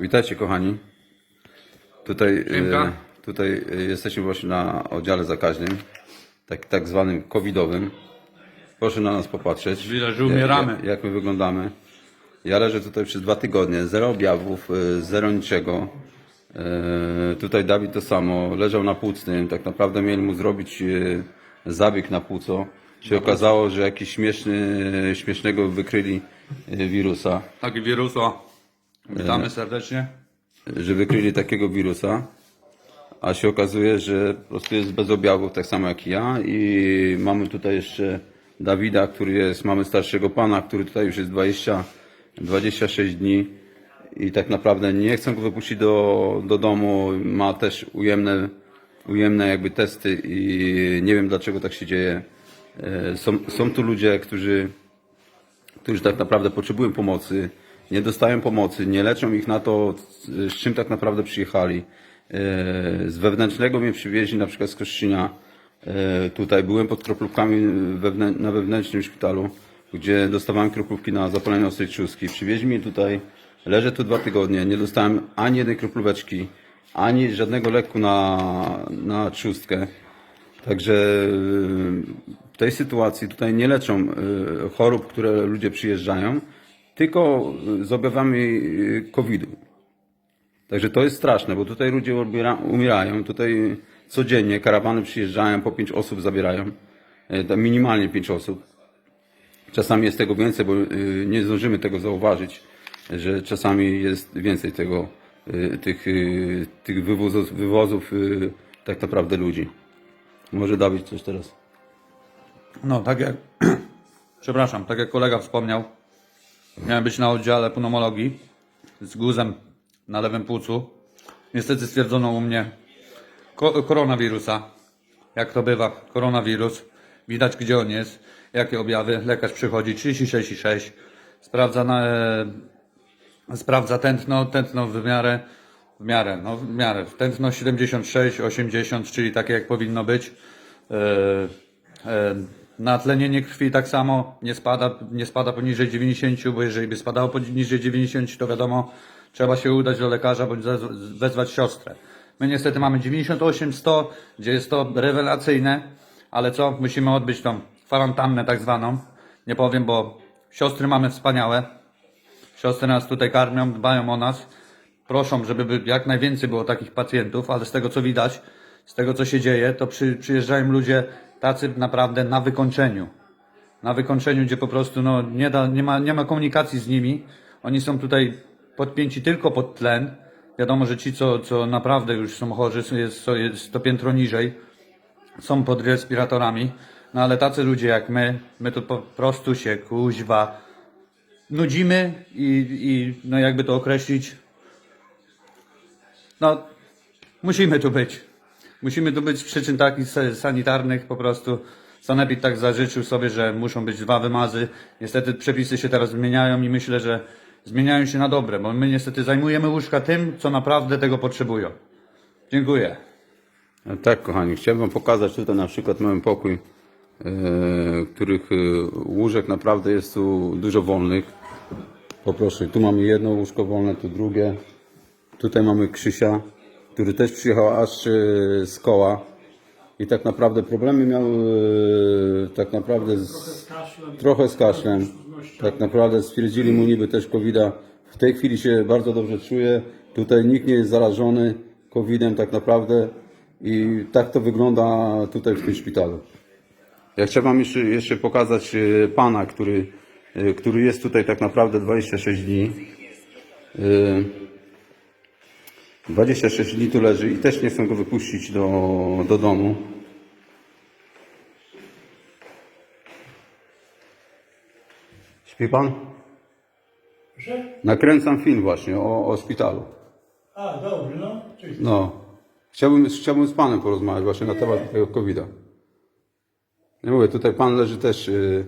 Witajcie kochani. Tutaj, Siemka. e, tutaj e, jesteśmy właśnie na oddziale zakaźnym, tak, tak zwanym covidowym. Proszę na nas popatrzeć. Widać, że umieramy. Jak, jak my wyglądamy. Ja leżę tutaj przez dwa tygodnie, zero objawów, e, zero niczego. Tutaj Dawid to samo, leżał na płucnym, tak naprawdę mieli mu zrobić zabieg na płuco. Się okazało, że jakiś śmieszny, śmiesznego wykryli wirusa. Taki wirusa. Witamy serdecznie. że wykryli takiego wirusa, a się okazuje, że po prostu jest bez objawów, tak samo jak ja. I mamy tutaj jeszcze Dawida, który jest, mamy starszego pana, który tutaj już jest 20, 26 dni i tak naprawdę nie chcą go wypuścić do, do domu. Ma też ujemne, ujemne jakby testy i nie wiem dlaczego tak się dzieje. E, Są, są tu ludzie, którzy którzy tak naprawdę potrzebują pomocy, nie dostają pomocy, nie leczą ich na to, z czym tak naprawdę przyjechali. E, Z wewnętrznego mnie przywieźli, na przykład z Koszczynia. E, Tutaj byłem pod kroplówkami na wewnętrznym szpitalu, gdzie dostawałem kroplówki na zapalenie ostrej trzustki. Przywieźli mnie tutaj, leżę tu dwa tygodnie, nie dostałem ani jednej kroplóweczki, ani żadnego leku na, na trzustkę. Także y, w tej sytuacji tutaj nie leczą chorób, które ludzie przyjeżdżają, tylko y, z objawami y, COVID-u. Także to jest straszne, bo tutaj ludzie umiera- umierają, tutaj codziennie karawany przyjeżdżają, po pięć osób zabierają, y, tam minimalnie pięć osób. Czasami jest tego więcej, bo y, nie zdążymy tego zauważyć, że czasami jest więcej tego, y, tych, y, tych wywozów, wywozów y, tak naprawdę ludzi. Może Dawid coś teraz. No, tak jak, przepraszam, tak jak kolega wspomniał, miałem być na oddziale pneumologii z guzem na lewym płucu. Niestety stwierdzono u mnie ko- koronawirusa. Jak to bywa, koronawirus. Widać gdzie on jest, jakie objawy. Lekarz przychodzi 36,6. Sprawdza na, e, sprawdza tętno, tętno w miarę, w miarę, no w miarę, tętno 76, 80, czyli takie jak powinno być. E, e, Natlenienie krwi tak samo nie spada, nie spada poniżej 90, bo jeżeli by spadało poniżej 90, to wiadomo, trzeba się udać do lekarza bądź wezwać siostrę. My niestety mamy 98, 100, gdzie jest to rewelacyjne, ale co, musimy odbyć tą kwarantannę tak zwaną. Nie powiem, bo siostry mamy wspaniałe, Siostry nas tutaj karmią, dbają o nas. Proszą, żeby by jak najwięcej było takich pacjentów, ale z tego co widać, z tego co się dzieje, to przy, przyjeżdżają ludzie tacy naprawdę na wykończeniu. Na wykończeniu, gdzie po prostu no, nie, da, nie, ma, nie ma komunikacji z nimi. Oni są tutaj podpięci tylko pod tlen. Wiadomo, że ci, co, co naprawdę już są chorzy, jest, jest to piętro niżej, są pod respiratorami. No ale tacy ludzie jak my, my tu po prostu się kuźwa nudzimy i, i no jakby to określić, no musimy tu być. Musimy tu być z przyczyn takich sa- sanitarnych po prostu. Sanepid tak zażyczył sobie, że muszą być dwa wymazy. Niestety przepisy się teraz zmieniają i myślę, że zmieniają się na dobre, bo my niestety zajmujemy łóżka tym, co naprawdę tego potrzebują. Dziękuję. E, Tak, kochani, chciałem Wam pokazać tutaj na przykład mamy pokój, e, których e, łóżek naprawdę jest tu dużo wolnych. Poproszę, tu mamy jedno łóżko wolne, tu drugie. Tutaj mamy Krzysia, który też przyjechał aż e, z koła i tak naprawdę problemy miał e, tak naprawdę z, trochę z kaszlem. Tak naprawdę stwierdzili mu niby też covid -a. W tej chwili się bardzo dobrze czuje. Tutaj nikt nie jest zarażony COVID-em tak naprawdę i tak to wygląda tutaj w tym szpitalu. Ja chciałem Wam jeszcze, jeszcze pokazać e, pana, który, który jest tutaj tak naprawdę 26 dni. E, 26 dni tu leży i też nie chcą go wypuścić do, do domu. Śpi pan? Proszę? Nakręcam film właśnie o, o szpitalu. A, dobrze, no. Czyli No. Chciałbym, chciałbym z panem porozmawiać właśnie na temat tego covid -a. Nie mówię, tutaj pan leży też, yy,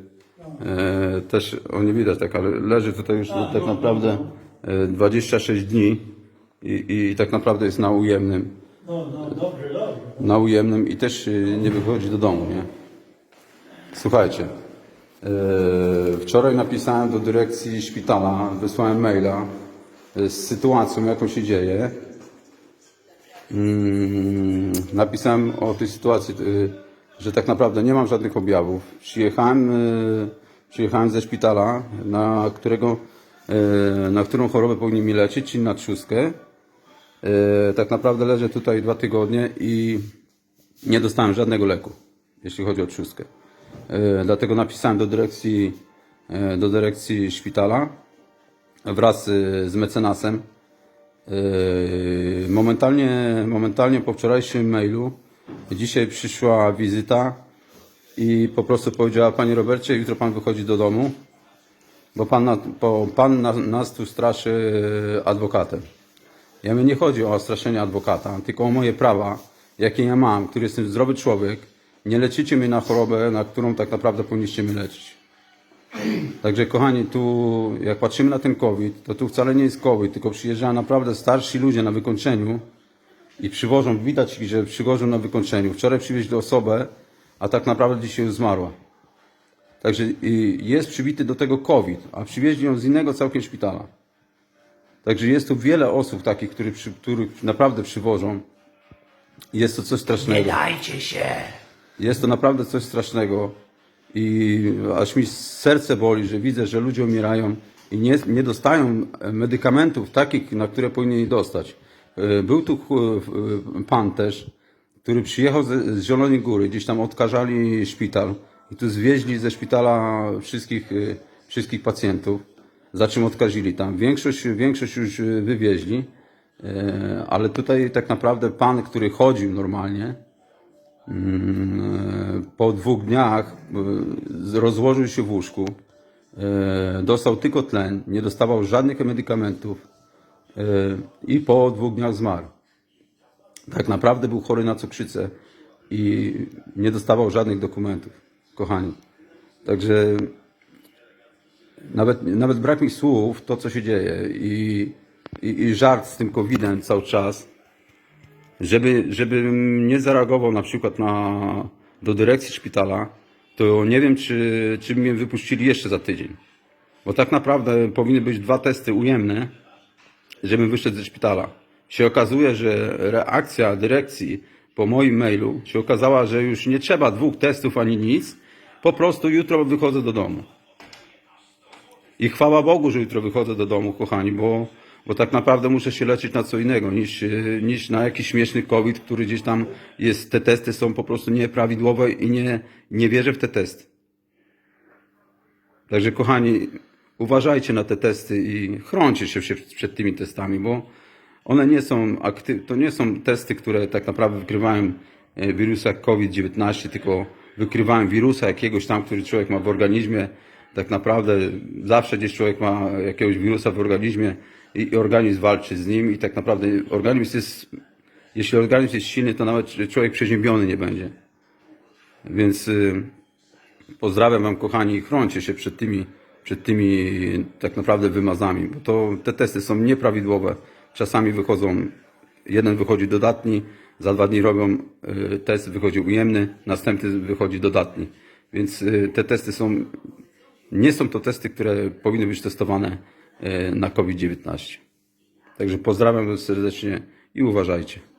yy, też, o nie widać tak, ale leży tutaj już tak naprawdę yy, 26 dni i, i tak naprawdę jest na ujemnym. no, no, dobrze, dobrze. na ujemnym i też y, nie wychodzi do domu, nie? Słuchajcie, y, wczoraj napisałem do dyrekcji szpitala, wysłałem maila e, z sytuacją, jaką się dzieje. Mm, Napisałem o tej sytuacji, y, że tak naprawdę nie mam żadnych objawów. Przyjechałem, y, przyjechałem ze szpitala, na, którego, y, na którą chorobę powinni mi leczyć, czyli na trzustkę. Y, Tak naprawdę leżę tutaj dwa tygodnie i nie dostałem żadnego leku, jeśli chodzi o trzustkę. Y, Dlatego napisałem do dyrekcji, y, do dyrekcji szpitala wraz z mecenasem. Momentalnie, momentalnie po wczorajszym mailu, dzisiaj przyszła wizyta i po prostu powiedziała Panie Robercie, jutro Pan wychodzi do domu, bo Pan, bo pan na, nas tu straszy adwokatem. Ja mnie nie chodzi o straszenie adwokata, tylko o moje prawa, jakie ja mam, który jestem zdrowy człowiek. Nie leczycie mnie na chorobę, na którą tak naprawdę powinniście mnie leczyć. Także kochani, tu jak patrzymy na ten COVID, to tu wcale nie jest COVID, tylko przyjeżdżają naprawdę starsi ludzie na wykończeniu i przywożą, widać że przywożą na wykończeniu. Wczoraj przywieźli osobę, a tak naprawdę dzisiaj już zmarła. Także jest przybity do tego COVID, a przywieźli ją z innego całkiem szpitala. Także jest tu wiele osób takich, których, przy, których naprawdę przywożą. Jest to coś strasznego. dajcie się. Jest to naprawdę coś strasznego i aż mi serce boli, że widzę, że ludzie umierają i nie, nie dostają medykamentów takich, na które powinni dostać. E, Był tu e, pan też, który przyjechał z Zielonej Góry, gdzieś tam odkażali szpital i tu zwieźli ze szpitala wszystkich, e, wszystkich pacjentów, za czym odkazili tam. Większość, większość już e, wywieźli, e, ale tutaj tak naprawdę pan, który chodził normalnie, po dwóch dniach e, rozłożył się w łóżku, e, dostał tylko tlen, nie dostawał żadnych medykamentów e, i po dwóch dniach zmarł. Tak naprawdę był chory na cukrzycę i nie dostawał żadnych dokumentów, kochani. Także nawet, nawet brak mi słów, to co się dzieje i, i, i żart z tym COVID-em cały czas żeby, żebym nie zareagował na przykład na, do dyrekcji szpitala, to nie wiem, czy, czy mnie wypuścili jeszcze za tydzień. Bo tak naprawdę powinny być dwa testy ujemne, żebym wyszedł ze szpitala. Się okazuje, że reakcja dyrekcji po moim mailu się okazała, że już nie trzeba dwóch testów ani nic, po prostu jutro wychodzę do domu. I chwała Bogu, że jutro wychodzę do domu, kochani, bo, bo tak naprawdę muszę się leczyć na co innego niż, niż na jakiś śmieszny COVID, który gdzieś tam jest. Te testy są po prostu nieprawidłowe i nie, nie wierzę w te testy. Także kochani, uważajcie na te testy i chrońcie się się przed tymi testami, bo one nie są aktyw- to nie są testy, które tak naprawdę wykrywają e, wirusa COVID-19, tylko wykrywają wirusa jakiegoś tam, który człowiek ma w organizmie. Tak naprawdę zawsze gdzieś człowiek ma jakiegoś wirusa w organizmie i i organizm walczy z nim i tak naprawdę organizm jest, jeśli organizm jest silny, to nawet człowiek przeziębiony nie będzie. Więc y, Pozdrawiam Wam, kochani, chroncie się przed tymi, przed tymi tak naprawdę wymazami, bo to, te testy są nieprawidłowe. Czasami wychodzą, jeden wychodzi dodatni, za dwa dni robią y, test, wychodzi ujemny, następny wychodzi dodatni. Więc y, te testy są, nie są to testy, które powinny być testowane y, na COVID-19. Także pozdrawiam serdecznie i uważajcie.